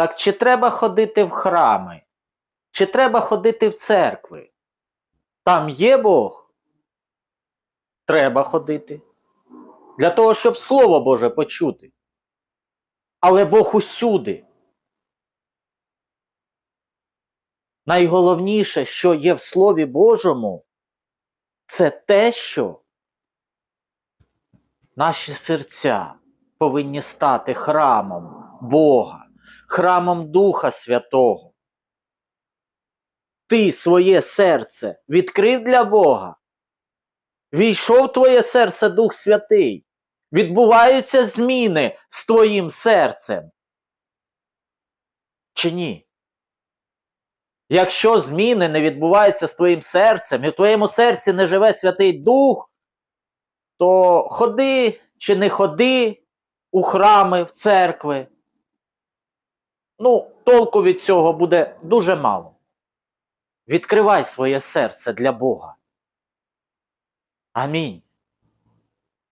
Так чи треба ходити в храми? Чи треба ходити в церкви? Там є Бог? Треба ходити. Для того, щоб Слово Боже почути. Але Бог усюди. Найголовніше, що є в Слові Божому, це те, що наші серця повинні стати храмом Бога, храмом Духа Святого. Ти своє серце відкрив для Бога. Війшов в твоє серце Дух Святий. Відбуваються зміни з твоїм серцем. Чи ні? Якщо зміни не відбуваються з твоїм серцем, і в твоєму серці не живе Святий Дух, то ходи чи не ходи у храми, в церкви. Ну, толку від цього буде дуже мало. Відкривай своє серце для Бога. Амінь.